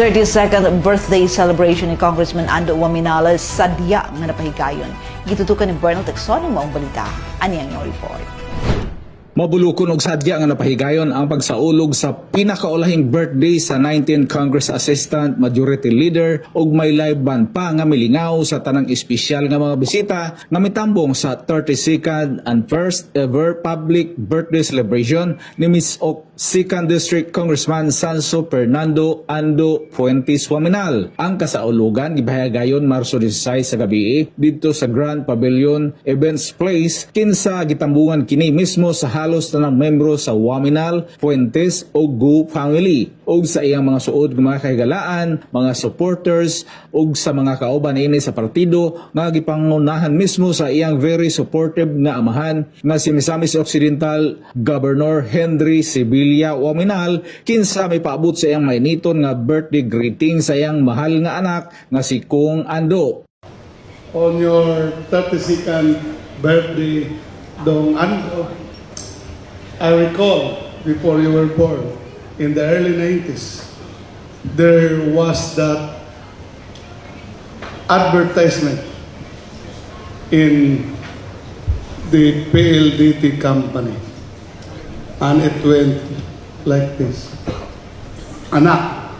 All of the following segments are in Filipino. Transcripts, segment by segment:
32nd birthday celebration ni Congressman Ando Waminales sadya nga napahigayon. Gitutukan ni Bernal Texon ang balita. Ani ang report. Mabulukon og sadya nga napahigayon ang pagsaulog sa pinakaulahing birthday sa 19th Congress Assistant Majority Leader ug may live band pa nga milingaw sa tanang espesyal nga mga bisita nga mitambong sa 32nd and first ever public birthday celebration ni Miss Ok 2nd District Congressman Sanso Fernando Ando Fuentes Waminal. Ang kasaulugan gibahagayon Marso 16 sa gabi didto sa Grand Pavilion Events Place kinsa gitambungan kini mismo sa halos tanang membro sa Waminal, Fuentes o Gu family ug sa iyang mga suod mga kahigalaan, mga supporters ug sa mga kauban ini sa partido nga gipangunahan mismo sa iyang very supportive nga amahan nga si Misamis Occidental Governor Henry Sibilia Waminal kinsa may paabot sa iyang mainiton nga birthday greeting sa iyang mahal nga anak nga si Kong Ando. on your 32nd birthday, Dong Ando. I recall before you were born, in the early 90s, there was that advertisement in the PLDT company. And it went like this. Anak,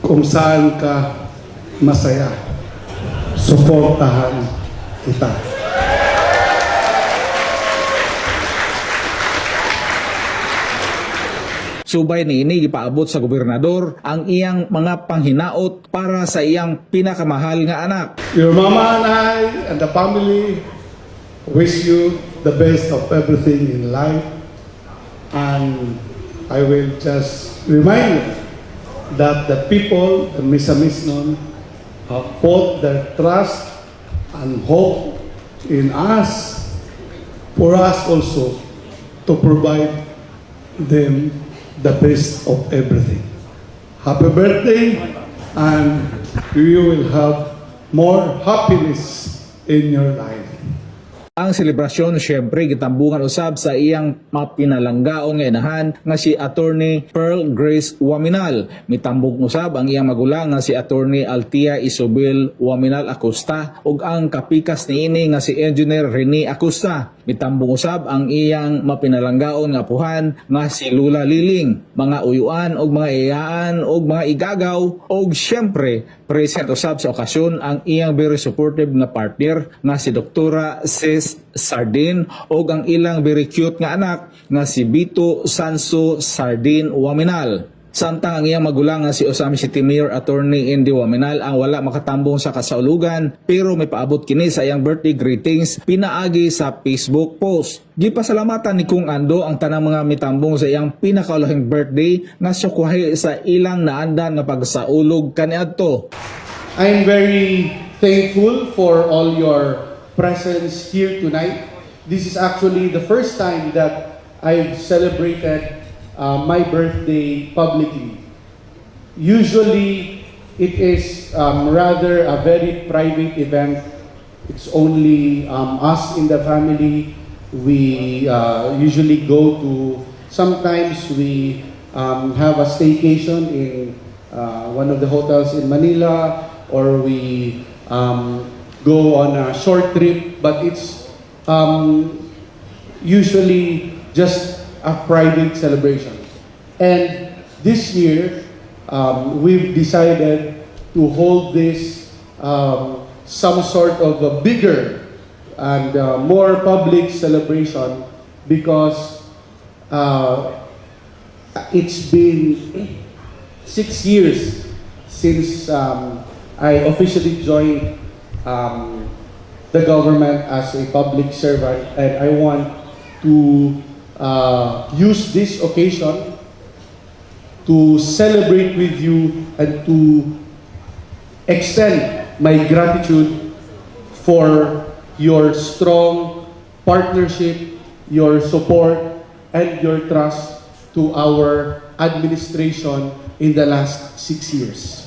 kung saan ka masaya, suportahan kita. Subay ni ini gipaabot sa gobernador ang iyang mga panghinaot para sa iyang pinakamahal nga anak. Your mama and I and the family wish you the best of everything in life. And I will just remind you that the people, the Misamisnon, have put their trust and hope in us for us also to provide them the best of everything. Happy birthday, and you will have more happiness in your life. Ang selebrasyon syempre gitambungan usab sa iyang mapinalanggaon nga inahan nga si Attorney Pearl Grace Waminal. Mitambong usab ang iyang magulang nga si Attorney Altia Isobel Waminal Acosta ug ang kapikas niini nga si Engineer Rene Acosta. Mitambong usab ang iyang mapinalanggaon nga apuhan nga si Lula Liling, mga uyuan og mga iyaan og mga igagaw ug syempre present usab sa okasyon ang iyang very supportive nga partner nga si Doktora Sis Sardin ug ang ilang very cute nga anak nga si Bito Sanso Sardin Waminal. Samtang ang iyang magulang nga si Osami City Mayor Attorney Indy Waminal ang wala makatambong sa kasaulugan pero may paabot kini sa iyang birthday greetings pinaagi sa Facebook post. Gipasalamatan ni Kung Ando ang tanang mga mitambong sa iyang pinakaulahing birthday nga sukwahi sa ilang naandan nga pagsaulog kaniadto. I'm very thankful for all your presence here tonight. This is actually the first time that I've celebrated uh, my birthday publicly. Usually, it is um, rather a very private event. It's only um, us in the family. We uh, usually go to, sometimes we um, have a staycation in uh, one of the hotels in Manila, or we um, go on a short trip, but it's um, usually just a private celebration. And this year, um, we've decided to hold this um, some sort of a bigger and uh, more public celebration because uh, it's been six years since um, I officially joined um, the government as a public servant, and I want to uh, use this occasion to celebrate with you and to extend my gratitude for your strong partnership, your support, and your trust to our administration in the last six years.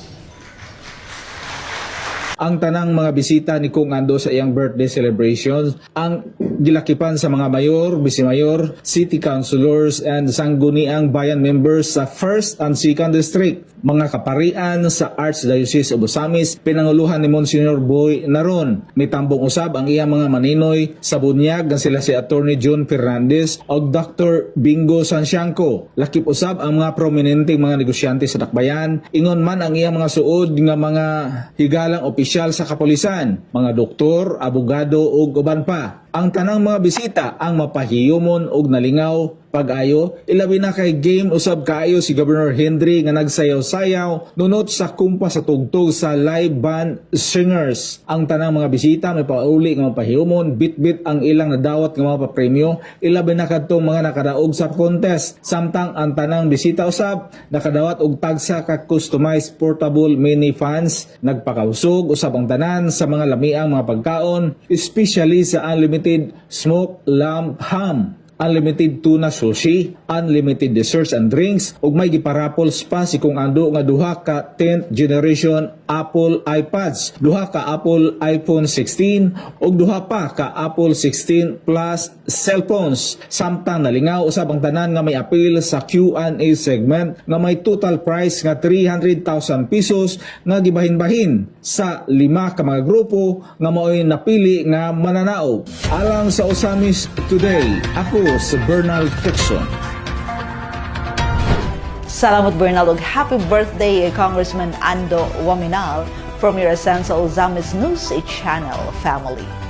Ang tanang mga bisita ni Kung Ando sa iyang birthday celebrations ang gilakipan sa mga mayor, bisimayor, city councilors and sangguniang bayan members sa 1st and 2nd district. mga kaparian sa Archdiocese of Osamis pinanguluhan ni Monsignor Boy Naron. Mitambong usab ang iyang mga maninoy sa bunyag nga sila si Attorney John Fernandez o Dr. Bingo Sansiangco. Lakip usab ang mga prominente mga negosyante sa Dakbayan. Ingon man ang iyang mga suod nga mga higalang opisyal sa kapulisan, mga doktor, abogado ug uban pa. Ang tanang mga bisita ang mapahiyumon og nalingaw pag-ayo ilabi na kay game usab kaayo si Governor Henry nga nagsayaw-sayaw nunot sa kumpa sa tugtog sa live band singers. Ang tanang mga bisita may pauli nga mapahiyumon bit-bit ang ilang nadawat nga mga papremyo ilabi na kadtong mga nakadaog sa contest. Samtang ang tanang bisita usab nakadawat og tagsa ka customized portable mini fans nagpakausog usab ang tanan sa mga lamiang mga pagkaon especially sa unlimited smoked lamb ham unlimited tuna sushi, unlimited desserts and drinks, ug may giparapols pa si kung ando nga duha ka 10th generation Apple iPads, duha ka Apple iPhone 16 ug duha pa ka Apple 16 Plus cellphones. Samtang nalingaw usab ang tanan nga may appeal sa Q&A segment nga may total price nga 300,000 pesos nga gibahin-bahin sa lima ka mga grupo nga mao'y napili nga mananaog. Alang sa Osamis Today, ako si Bernal Fiction. Salamat Bernal ug happy birthday eh, Congressman Ando Waminal from your Essential Zamis News Channel family.